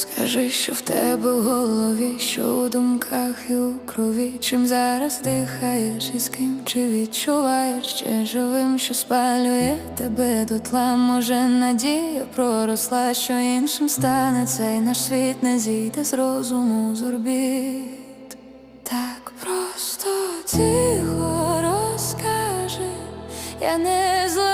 Скажи, що в тебе в голові, що у думках і у крові, чим зараз дихаєш і з ким чи відчуваєш ще живим, що спалює тебе дотла, може надія проросла, що іншим стане цей наш світ не зійде з розуму з орбіт. Так просто тихо розкажи, я не зламаюсь,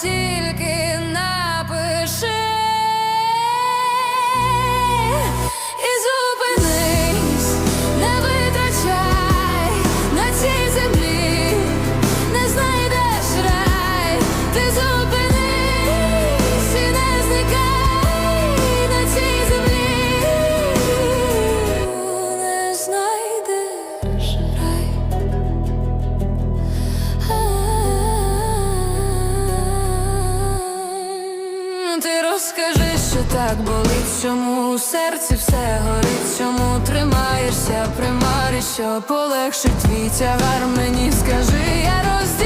тільки напиши. І зупинись, не витрачай на цій землі, не знайдеш рай, ти зупинись Ти розкажи, що так болить, чому у серці. Все горить, чому тримаєшся, примарі, що полегшить твій тягар. Мені скажи, я розділю